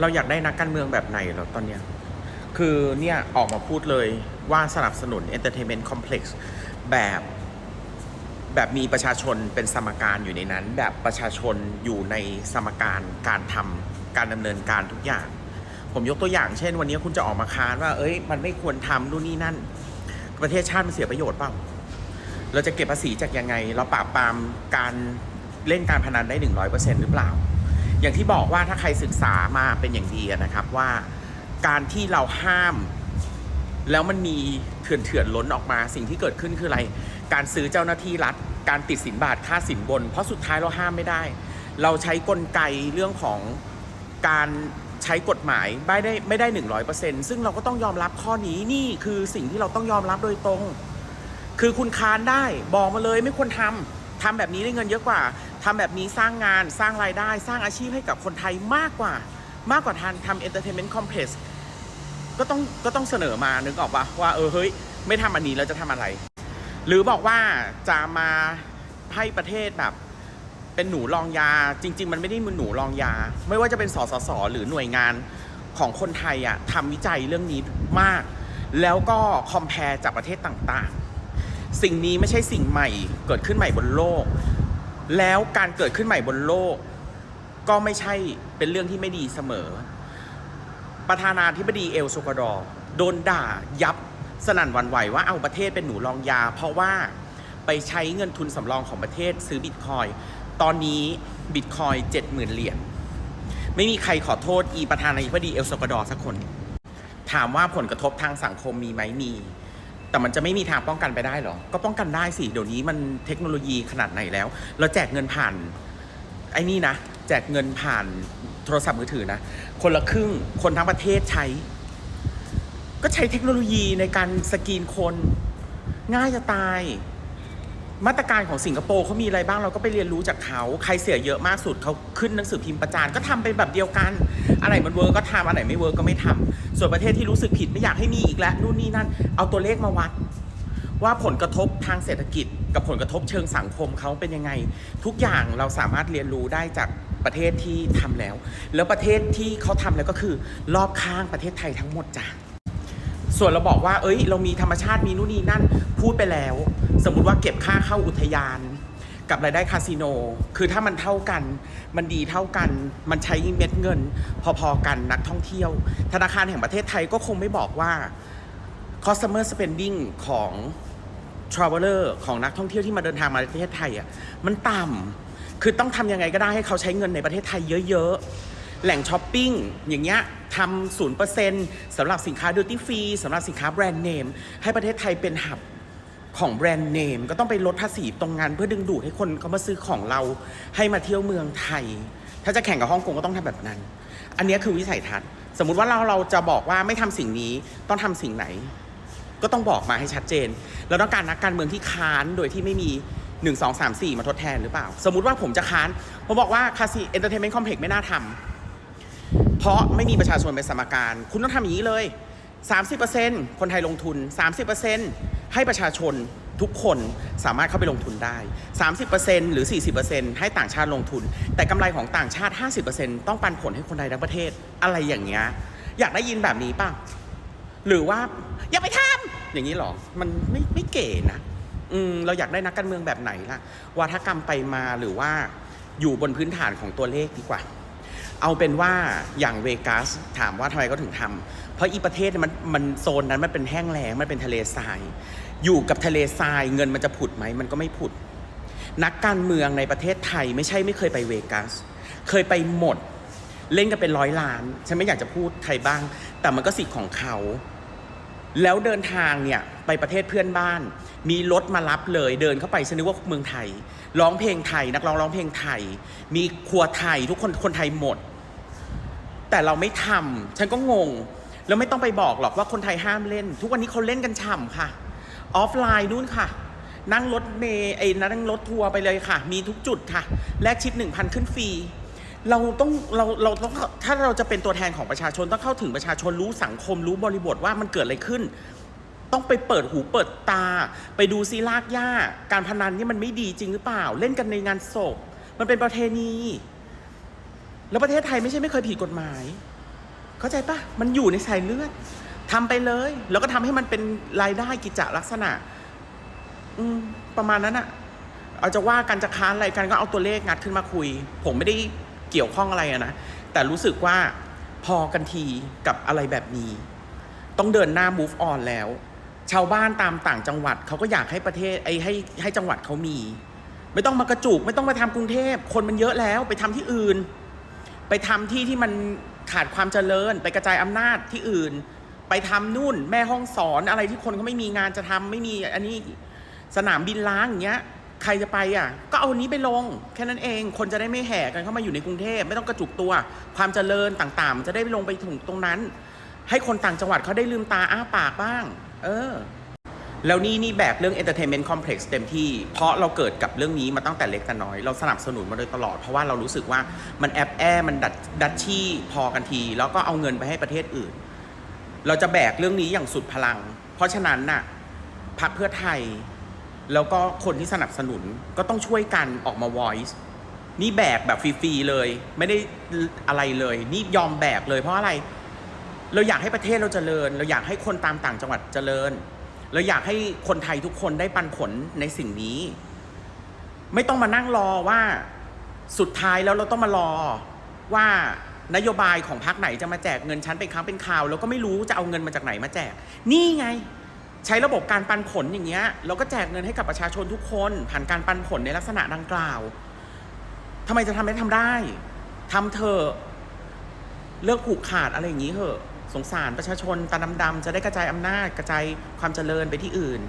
เราอยากได้นักการเมืองแบบไหนเหรอตอนเนี้ยคือเนี่ยออกมาพูดเลยว่าสนับสนุน Entertainment Complex แบบแบบมีประชาชนเป็นสมการอยู่ในนั้น แบบประชาชนอยู่ในสมการการทำการดำเนินการทุกอย่าง ผมยกตัวอย่างเช่น วันนี้คุณจะออกมาค้านว่า เอ้ย มันไม่ควรทำนู่นนี่นั่น ประเทศชาติมันเสียประโยชน์เปล่าเราจะเก็บภาษีจากยังไง เราปราบปรามการเล่นการพนันได้หนึ่งร้อยเปอร์เซ็นต์หรือเปล่า อย่างที่บอกว่าถ้าใครศึกษามาเป็นอย่างดีนะครับว่าการที่เราห้าม แล้วมันมีเถื่อนเถื่อนล้นออกมาสิ่งที่เกิดขึ้นคืออะไร การซื้อเจ้าหน้าที่รัฐ การติดสินบาทค่าสินบน เพราะสุดท้ายเราห้ามไม่ได้ เราใช้กลไกเรื่องของการใช้กฎหมายไม่ได้ไม่ได้หนึ่งร้อยเปอร์เซ็นต์ซึ่งเราก็ต้องยอมรับข้อนี้นี่คือสิ่งที่เราต้องยอมรับโดยตรง คือคุณค้านได้บอกมาเลยไม่ควรทำทำแบบนี้ได้เงินเยอะกว่า ทำแบบนี้สร้างงานสร้างรายได้ สร้างอาชีพให้กับคนไทยมากกว่า มากกว่าทานทำ entertainment complex ก็ต้องก็ต้องเสนอมานึกออกปะว่าเออเฮ้ย ไม่ทำอันนี้แล้วจะทำอะไร หรือบอกว่าจะมาให้ประเทศแบบเป็นหนูรองยา จริง ๆ มันไม่ได้มันหนูรองยา ไม่ว่าจะเป็นสสสหรือหน่วยงานของคนไทยอะทำวิจัยเรื่องนี้มาก แล้วก็คอมเพลจากประเทศต่างๆ สิ่งนี้ไม่ใช่สิ่งใหม่เกิดขึ้นใหม่บนโลก แล้วการเกิดขึ้นใหม่บนโลก ก็ไม่ใช่เป็นเรื่องที่ไม่ดีเสมอ ประธานาธิบดีเอลโซกาดอร์โดนด่ายับสนั่นวันไหวว่าเอาประเทศเป็นหนูรองยา เพราะว่าไปใช้เงินทุนสำรองของประเทศซื้อบิตคอยตอนนี้บิตคอยเจ็ดหมื่นเหรียญไม่มีใครขอโทษอีประธานาธิบดีเอลโซกาดอร์สักคน ถามว่าผลกระทบทางสังคมมีไหมมี แต่มันจะไม่มีทางป้องกันไปได้หรอ ก็ป้องกันได้สิ เดี๋ยวนี้มันเทคโนโลยีขนาดไหนแล้ว เราแจกเงินผ่าน ไอ้นี่นะ แจกเงินผ่านโทรศัพท์มือถือนะ คนละครึ่ง คนทั้งประเทศใช้ ก็ใช้เทคโนโลยีในการสกรีนคน ง่ายจะตาย มาตรการของสิงคโปร์เขามีอะไรบ้างเราก็ไปเรียนรู้จากเขาใครเสียเยอะมากสุดเขาขึ้นหนังสือพิมพ์ประจานก็ทำเป็นแบบเดียวกัน อะไรมันเวิร์กก็ทำอะไรไม่เวิร์กก็ไม่ทำส่วนประเทศที่รู้สึกผิดไม่อยากให้มีอีกแล้วนู่นนี่นั่น เอาตัวเลขมาวัด ว่าผลกระทบทางเศรษฐกิจ กับผลกระทบเชิงสังคมเขาเป็นยังไง ทุกอย่างเราสามารถเรียนรู้ได้จากประเทศที่ทำแล้ว แล้วประเทศที่เขาทำแล้วก็คือ รอบข้างประเทศไทยทั้งหมดจ้ะ ส่วนเราบอกว่า เอ้ย เรามีธรรมชาติมีนู่นนี่นั่นพูดไปแล้ว สมมุติว่าเก็บค่าเข้าอุทยาน กับรายได้คาสิโน คือถ้ามันเท่ากัน มันดีเท่ากัน มันใช้เม็ดเงิน พอๆกันนักท่องเที่ยว ธนาคารแห่งประเทศไทยก็คงไม่บอกว่า customer spending ของ traveler ของนักท่องเที่ยวที่มาเดินทางมาประเทศไทยอะมันต่ำคือต้องทำยังไงก็ได้ให้เขาใช้เงินในประเทศไทยเยอะๆ แหล่งช้อปปิ้งอย่างเงี้ยทำศูนย์เปอร์เซ็นต์สำหรับสินค้าดิวตี้ฟรีสำหรับสินค้าแบรนด์เนม ให้ประเทศไทยเป็นหับของแบรนด์เนม ก็ต้องไปลดภาษีตรงงานเพื่อดึงดูดให้คนเขามาซื้อของเราให้มาเที่ยวเมืองไทย ถ้าจะแข่งกับฮ่องกงก็ต้องทำแบบนั้น อันนี้คือวิสัยทัศน์ สมมุติว่าเราเราจะบอกว่าไม่ทำสิ่งนี้ต้องทำสิ่งไหน ก็ต้องบอกมาให้ชัดเจน เราต้องการนักการเมืองที่ค้านโดยที่ไม่มี1 2 3 4 มาทดแทนหรือเปล่า สมมุติว่าผมจะค้านผมบอกว่าคาสิเอนเตอร์เทนเมนต์คอมเพล็กซ์ไม่น่าทำ เพราะไม่มีประชาชนเป็นสมการ คุณต้องทำอย่างนี้เลย 30%คนไทยลงทุน 30%ให้ประชาชนทุกคนสามารถเข้าไปลงทุนได้ 30%หรือ 40%ให้ต่างชาติลงทุน แต่กำไรของต่างชาติ 50%ต้องปันผลให้คนไทยทั้งประเทศอะไรอย่างเงี้ยอยากได้ยินแบบนี้ป่ะ หรือว่าอย่าไปทำอย่างนี้หรอ มันไม่ไม่เก๋นะอืมเราอยากได้นักการเมืองแบบไหนล่ะวาทกรรมไปมาหรือว่าอยู่บนพื้นฐานของตัวเลขดีกว่า เอาเป็นว่าอย่างเวกัสถามว่าทำไมเขาถึงทำเพราะอีประเทศมันมันโซนนั้นมันเป็นแห้งแล้งมันเป็นทะเลทราย อยู่กับทะเลทรายเงินมันจะผุดไหมมันก็ไม่ผุด นักการเมืองในประเทศไทยไม่ใช่ไม่เคยไปเวกัส เคยไปหมด เล่นกันเป็นร้อยล้าน ฉันไม่อยากจะพูดใครบ้าง แต่มันก็สิทธิ์ของเขา แล้วเดินทางเนี่ยไปประเทศเพื่อนบ้าน มีรถมารับเลยเดินเข้าไปฉันนึกว่าเมืองไทย ร้องเพลงไทย นักร้องร้องเพลงไทย มีครัวไทยทุกคนคนไทยหมด แต่เราไม่ทำฉันก็งง แล้วไม่ต้องไปบอกหรอกว่าคนไทยห้ามเล่น ทุกวันนี้เขาเล่นกันฉ่ำค่ะ ออฟไลน์นู่นค่ะ นั่งรถเมย์ไอ้นั่งรถทัวร์ไปเลยค่ะ มีทุกจุดค่ะ แลกชิปหนึ่งพันขึ้นฟรีเราต้องเราเราต้องถ้าเราจะเป็นตัวแทนของประชาชนต้องเข้าถึงประชาชนรู้สังคมรู้บริบทว่ามันเกิดอะไรขึ้น ต้องไปเปิดหูเปิดตา ไปดูซีลากหญ้าการพนันนี่มันไม่ดีจริงหรือเปล่า เล่นกันในงานศพ มันเป็นประเพณี แล้วประเทศไทยไม่ใช่ไม่เคยผิดกฎหมาย เข้าใจปะมันอยู่ในสายเลือดทำไปเลย แล้วก็ทำให้มันเป็นรายได้กิจลักษณะ อืม ประมาณนั้นอะเอาจะว่ากันจะค้านอะไรกันก็เอาตัวเลขงัดขึ้นมาคุย ผมไม่ได้เกี่ยวข้องอะไรนะ แต่รู้สึกว่าพอกันทีกับอะไรแบบนี้ ต้องเดินหน้า move on แล้ว ชาวบ้านตามต่างจังหวัดเขาก็อยากให้ประเทศไอ้ให้ให้จังหวัดเขามี ไม่ต้องมากระจุก ไม่ต้องมาทำกรุงเทพคนมันเยอะแล้วไปทำที่อื่น ไปทำที่ที่มันขาดความเจริญ ไปกระจายอำนาจที่อื่น ไปทำนู่นแม่ห้องสอนอะไรที่คนเขาไม่มีงานจะทำไม่มีอันนี้สนามบินล้างอย่างเงี้ยใครจะไปอะ ก็เอานี้ไปลง แค่นั้นเอง คนจะได้ไม่แห่กันเข้ามาอยู่ในกรุงเทพไม่ต้องกระจุกตัว ความเจริญต่างๆ จะได้ลงไปถึงตรงนั้น ให้คนต่างจังหวัดเขาได้ลืมตาอ้าปากบ้าง เออ แล้วนี่นี่แบกเรื่อง entertainment complex เต็มที่ เพราะเราเกิดกับเรื่องนี้มาตั้งแต่เล็กแต่น้อย เราสนับสนุนมาโดยตลอด เพราะว่าเรารู้สึกว่ามันแอบแอมันดัดดัชชี่พอกันที แล้วก็เอาเงินไปให้ประเทศอื่น เราจะแบกเรื่องนี้อย่างสุดพลัง เพราะฉะนั้นน่ะพรรคเพื่อไทย แล้วก็คนที่สนับสนุนก็ต้องช่วยกันออกมา voice นี่แบกแบบฟรีๆเลย ไม่ได้อะไรเลย นี่ยอมแบกเลยเพราะอะไร เราอยากให้ประเทศเราเจริญ เราอยากให้คนตามต่างจังหวัดเจริญ เราอยากให้คนไทยทุกคนได้ปันผลในสิ่งนี้ ไม่ต้องมานั่งรอว่าสุดท้ายแล้วเราต้องมารอว่านโยบายของพรรคไหนจะมาแจกเงินชั้นเป็นครั้งเป็นคราว แล้วก็ไม่รู้จะเอาเงินมาจากไหนมาแจก นี่ไง ใช้ระบบการปันผลอย่างเงี้ยเราก็แจกเงินให้กับประชาชนทุกคนผ่านการปันผลในลักษณะดังกล่าวทำไมจะทำไม่ทำได้ทำเถอะเลิกผูกขาดอะไรอย่างนี้เถอะ สงสารประชาชนตาดำๆจะได้กระจายอำนาจกระจายความเจริญไปที่อื่น